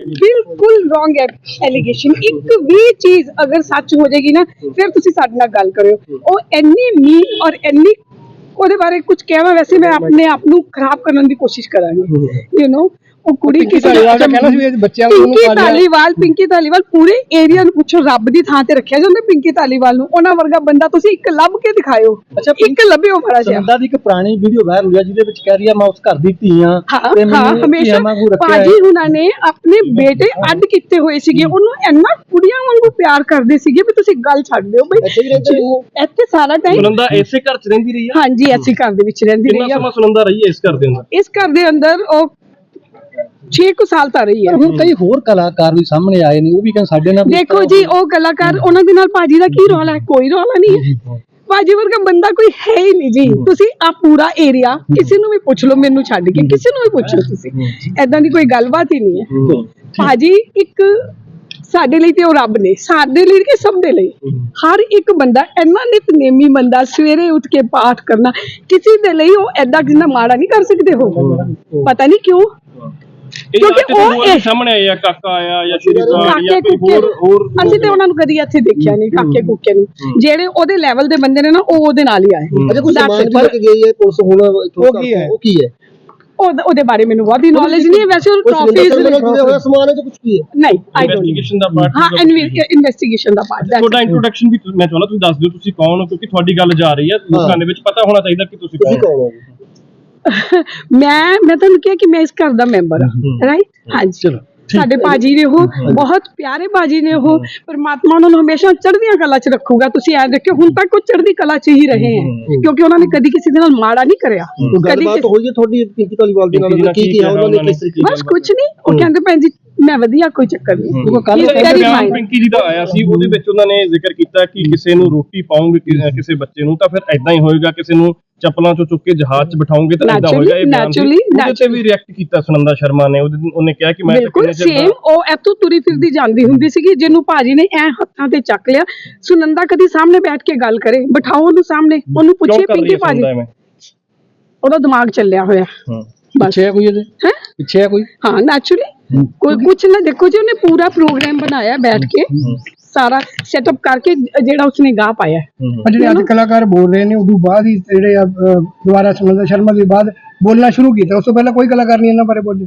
ਬਿਲਕੁਲ wrong allegation ਇੱਕ ਵੀ ਚੀਜ਼ ਅਗਰ ਸੱਚ ਹੋ ਜਾਏਗੀ ਨਾ ਫਿਰ ਤੁਸੀਂ ਸਾਡੇ ਨਾਲ ਗੱਲ ਕਰਿਓ। ਉਹ ਇੰਨੀ ਮੀਨ ਔਰ ਇੰਨੀ ਉਹਦੇ ਬਾਰੇ ਕੁਝ ਕਹਿਵਾ ਵੈਸੇ ਮੈਂ ਆਪਣੇ ਆਪ ਨੂੰ ਖਰਾਬ ਕਰਨ ਦੀ ਕੋਸ਼ਿਸ਼ ਕਰਾਂਗੀ। ਯੂ نو ਉਹ ਕੁੜੀ ਕਿਸੇ ਧਾਲੀਵਾਲ ਦਾ ਕਹਿਣਾ ਸੀ ਵੀ ਇਹ ਬੱਚਿਆਂ ਨੂੰ ਪਿੰਕੀ ਪਾਲਿਆ- ਧਾਲੀਵਾਲ ਪਿੰਕੀ ਧਾਲੀਵਾਲ ਪੂਰੇ ਏਰੀਆ ਨੂੰ ਪੁੱਛੋ ਰੱਬ ਦੀ ਥਾਂ ਤੇ ਰੱਖਿਆ ਜਾਂਦਾ ਪਿੰਕੀ ਧਾਲੀਵਾਲ ਨੂੰ। ਉਹਨਾਂ ਵਰਗਾ ਬੰਦਾ ਤੁਸੀਂ ਇੱਕ ਲੱਭ ਕੇ ਦਿਖਾਇਓ। ਅੱਛਾ, ਇੱਕ ਲੱਭਿਓ ਬੜਾ ਜਿਹਾ। ਸੰਦਾ ਦੀ ਇੱਕ ਪੁਰਾਣੀ ਵੀਡੀਓ ਵਾਇਰਲ ਹੋਈ ਆ ਜਿਹਦੇ ਵਿੱਚ ਕਹਿ ਰਹੀ ਆ ਮੈਂ ਉਸ ਘਰ ਦੀ ਧੀ ਆ ਹਾਂ ਤੇ ਹਾਂ ਹਮੇਸ਼ਾ ਧੀਆਂ ਵਾਂਗੂ ਰੱਖਿਆ ਹੈ। ਪਾਜੀ ਹੁਣਾਂ ਨੇ ਆਪਣੇ ਬੇਟੇ ਅੱਡ ਕੀਤੇ ਹੋਏ ਸੀਗੇ। ਉਹਨੂੰ ਇੰਨਾ ਕੁੜੀਆਂ ਵਾਂਗੂ ਪਿਆਰ ਕਰਦੇ ਸੀਗੇ ਵੀ ਤੁਸੀਂ ਗੱਲ ਛੱਡ ਦਿਓ ਬਈ। ਇੱਥੇ ਰਹਿੰਦੇ ਸਾਰਾ ਟਾਈਮ ਸੁਨੰਦਾ ਇਸੇ ਘਰ ਚ ਰਹਿੰਦੀ ਰਹੀ ਆ? ਹਾਂਜੀ ਅਸੀਂ ਘਰ ਦੇ ਵਿੱਚ ਰਹਿੰਦੀ ਕਿੰਨਾ ਰਹੀ ਸਮਾਂ ਆ ਸੁਨੰਦਾ ਰਹੀ ਹੈ ਇਸ ਘਰ ਦੇ ਅੰਦਰ? ਇਸ ਘਰ ਦੇ ਅੰਦਰ ਉਹ 6 ਕੁ ਸਾਲ ਤਾਂ ਰਹੀ ਹੈ। ਹੁਣ ਕਈ ਹੋਰ ਕਲਾਕਾਰ ਵੀ ਸਾਹਮਣੇ ਆਏ ਨੇ ਉਹ ਵੀ ਕਹਿੰਦੇ ਸਾਡੇ ਨਾਲ ਵੀ ਦੇਖੋ ਜੀ ਉਹ ਕਲਾਕਾਰ ਉਹਨਾਂ ਦੇ ਨਾਲ ਪਾਜੀ ਦਾ ਕੀ ਰੌਲਾ ਹੈ? ਕੋਈ ਰੌਲਾ ਨਹੀਂ ਹੈ। ਪਾਜੀ ਵਰਗਾ ਬੰਦਾ ਕੋਈ ਹੈ ਹੀ ਨਹੀਂ ਜੀ। ਤੁਸੀਂ ਆ ਪੂਰਾ ਏਰੀਆ ਕਿਸੇ ਨੂੰ ਵੀ ਪੁੱਛ ਲਓ ਮੈਨੂੰ ਛੱਡ ਕੇ ਕਿਸੇ ਨੂੰ ਵੀ ਪੁੱਛ ਲਓ ਤੁਸੀਂ। ਐਦਾਂ ਦੀ ਕੋਈ ਗੱਲਬਾਤ ਹੀ ਨਹੀਂ ਹੈ। ਭਾਜੀ ਇੱਕ ਸਾਡੇ ਲਈ ਤੇ ਉਹ ਰੱਬ ਨੇ ਸਾਡੇ ਲਈ ਕਿ ਸਭ ਦੇ ਲਈ? ਹਰ ਇੱਕ ਬੰਦਾ ਇੰਨਾ ਨਿਤਨੇਮੀ ਬੰਦਾ ਸਵੇਰੇ ਉੱਠ ਕੇ ਪਾਠ ਕਰਨਾ ਕਿਸੇ ਦੇ ਲਈ ਉਹ ਐਦਾਂ ਕਿੰਨਾ ਮਾੜਾ ਨਹੀਂ ਕਰ ਸਕਦੇ ਹੋ। ਪਤਾ ਨਹੀਂ ਕਿਉਂ? ਕਿਉਂਕਿ ਉਹ ਇਹ- ਸਾਹਮਣੇ ਆਏ ਆ ਕਾਕਾ ਆਇਆ ਜਾਂ ਸ਼੍ਰੀ ਕਾਕੇ ਜਾਂ ਕੋਈ ਕੁੱਕੇ ਹੋਰ ਹੋਰ ਅਸੀਂ ਤੇ ਉਹਨਾਂ ਨੂੰ ਕਦੀ ਇੱਥੇ ਦੇਖਿਆ ਨਹੀਂ ਕਾਕੇ ਕੁੱਕੇ ਨੂੰ। ਜਿਹੜੇ ਉਹਦੇ ਲੈਵਲ ਦੇ ਬੰਦੇ ਨੇ ਨਾ ਉਹ ਉਹਦੇ ਨਾਲ ਹੀ ਆਏ। ਕੁਝ That's ਸਮਾਨ it. ਵੀ ਲੈ ਕੇ ਗਈ ਹੈ ਪੁਲਿਸ ਹੁਣ ਇੱਥੋਂ ਉਹ ਕੀ ਹੈ? ਤੋਂ, ਉਹ ਕੀ ਹੈ? ਉਹ- ਉਹਦੇ ਬਾਰੇ ਮੈਨੂੰ ਬਹੁਤੀ ਨੌਲੇਜ ਨਹੀਂ ਹੈ। ਵੈਸੇ ਉਹ ਜੁੜਿਆ ਹੋਇਆ ਸਮਾਨ ਹੈ ਜਾਂ ਕੁਝ ਕੀ ਹੈ? ਨਹੀਂ ਆਈ ਡੋਨਟ ਇਨਵੈਸਟੀਗੇਸ਼ਨ ਦਾ ਪਾਰਟ ਹਾਂ ਇਨਵੈਸਟੀਗੇਸ਼ਨ ਦਾ ਪਾਰਟ ਤੁਹਾਡਾ ਇੰਟਰੋਡਕਸ਼ਨ ਵੀ ਮੈਂ ਚਾਹੁੰਦਾ ਤੁਸੀਂ ਦੱਸ ਦਿਓ ਤੁਸੀਂ ਕੌਣ ਹੋ? ਕਿਉਂਕਿ ਤੁਹਾਡੀ ਗੱਲ ਜਾ ਰਹੀ ਹੈ। ਲੋਕਾਂ ਦੇ ਵਿੱਚ ਪਤਾ ਹੋਣਾ ਚਾਹੀਦਾ ਕਿ ਤੁਸੀਂ ਕੌਣ ਹੋ? ਮੈਂ ਮੈਂ ਤੁਹਾਨੂੰ ਕਿਹਾ ਕਿ ਮੈਂ ਇਸ ਘਰ ਦਾ ਮੈਂਬਰ ਹਾਂ ਰਾਈਟ ਹਾਂਜੀ। ਚਲੋ, ਸਾਡੇ ਬਾਜੀ ਨੇ ਉਹ ਬਹੁਤ ਪਿਆਰੇ ਬਾਜੀ ਨੇ ਉਹ ਪਰਮਾਤਮਾ ਉਹਨਾਂ ਨੂੰ ਹਮੇਸ਼ਾ ਚੜ੍ਹਦੀਆਂ ਕਲਾ 'ਚ ਰੱਖੂਗਾ। ਤੁਸੀਂ ਐ ਦੇਖਿਓ ਹੁਣ ਤੱਕ ਉਹ ਚੜ੍ਹਦੀ ਕਲਾ 'ਚ ਹੀ ਰਹੇ ਹੈ ਕਿਉਂਕਿ ਉਹਨਾਂ ਨੇ ਕਦੀ ਕਿਸੇ ਦੇ ਨਾਲ ਮਾੜਾ ਨਹੀਂ ਕਰਿਆ। ਕਦੀ ਗੱਲਬਾਤ ਕਿਸੇ- ਹੋਈ ਹੈ ਤੁਹਾਡੀ ਪਿੰਕੀ ਧਾਲੀਵਾਲ ਦੇ ਪਿੰਕੀ ਨਾਲ? ਨਾਲ ਕੀ ਕੀ ਕੀ ਉਹਨਾਂ ਨੇ? ਕਿਹਾ ਕਿਸ ਤਰੀਕੇ ਬਸ ਕੁਝ ਨਹੀਂ। ਉਹ ਕਹਿੰਦੇ ਭੈਣ ਜੀ ਮੈਂ ਵਧੀਆ ਕੋਈ ਚੱਕਰ ਨਹੀਂ। ਉਹ ਬਿਆਨ fine. ਪਿੰਕੀ ਜੀ ਦਾ ਆਇਆ ਸੀ ਉਹਦੇ ਵਿੱਚ ਉਹਨਾਂ ਨੇ ਜ਼ਿਕਰ ਕੀਤਾ ਕਿ ਕਿਸੇ ਨੂੰ ਰੋਟੀ ਪਾਉਂਗੇ ਕਿਸੇ ਬੱਚੇ ਨੂੰ ਤਾਂ ਫਿਰ ਐਦਾਂ ਹੀ ਹੋਏਗਾ ਕਿਸੇ ਨੂੰ ਚੱਪਲਾਂ ਚੋਂ ਚੁੱਕ ਕੇ ਜਹਾਜ਼ 'ਚ ਬਿਠਾਉਂਗੇ ਤਾਂ Naturally, ਹੋਏਗਾ ਇਹ ਬਿਆਨ ਸੀ। ਉਹਦੇ ਤੇ ਵੀ ਰਿਐਕਟ ਕੀਤਾ ਸੁਨੰਦਾ ਸ਼ਰਮਾ ਨੇ ਉਹਦੇ ਉਹਨੇ ਕਿਹਾ ਕਿ ਮੈਂ ਤਾਂ ਬਿਲਕੁਲ ਕਿੰਨੇ ਚਿਰ ਸੇਮ ਉਹ ਇੱਥੋਂ ਤੁਰੀ ਫਿਰਦੀ ਜਾਂਦੀ ਹੁੰਦੀ ਸੀਗੀ ਜਿਹਨੂੰ ਭਾਜੀ ਨੇ ਐ ਹੱਥਾਂ ਤੇ ਚੱਕ ਲਿਆ। ਸੁਨੰਦਾ ਕਦੀ ਸਾਹਮਣੇ ਬੈਠ ਕੇ ਗੱਲ ਕਰੇ ਬਿਠਾਓ ਉਹਨੂੰ ਸਾਹਮਣੇ ਉਹਨੂੰ ਕਿਉਂ ਪੁੱਛੇ ਕਰ ਰਹੀ ਪਿੰਕੀ ਹੈ ਭਾਜੀ? ਸੁਨੰਦਾ ਐਵੇਂ? ਉਹਦਾ ਦਿਮਾਗ ਚੱਲਿਆ ਹੋਇਆ। ਹਾਂ। ਬਸ। ਪਿੱਛੇ ਆ ਕੋਈ ਇਹਦੇ? ਹੈ? ਪਿੱਛੇ ਆ ਕੋਈ? ਹਾਂ ਨੈਚੁਰਲੀ ਕੋਈ ਕੁਛ ਨਾ ਦੇਖੋ ਜੀ ਉਹਨੇ ਪੂਰਾ ਪ੍ਰੋਗਰਾਮ ਬਣਾਇਆ ਬੈਠ ਕੇ। ਸਾਰਾ ਸੈਟਅਪ ਕਰਕੇ ਜਿਹੜਾ ਉਸਨੇ ਗਾ ਪਾਇਆ ਪਰ ਜਿਹੜੇ ਅੱਜ ਕਲਾਕਾਰ ਬੋਲ ਰਹੇ ਨੇ ਉਦੋਂ ਬਾਅਦ ਹੀ ਜਿਹੜੇ ਆ, ਅ, ਦੁਬਾਰਾ ਸੁਨੰਦਾ ਸ਼ਰਮਾ ਦੇ ਬਾਅਦ ਬੋਲਣਾ ਸ਼ੁਰੂ ਕੀਤਾ। ਉਸ ਤੋਂ ਪਹਿਲਾਂ ਕੋਈ ਕਲਾਕਾਰ ਨਹੀਂ ਇਹਨਾਂ ਬਾਰੇ ਬੋਲੇ।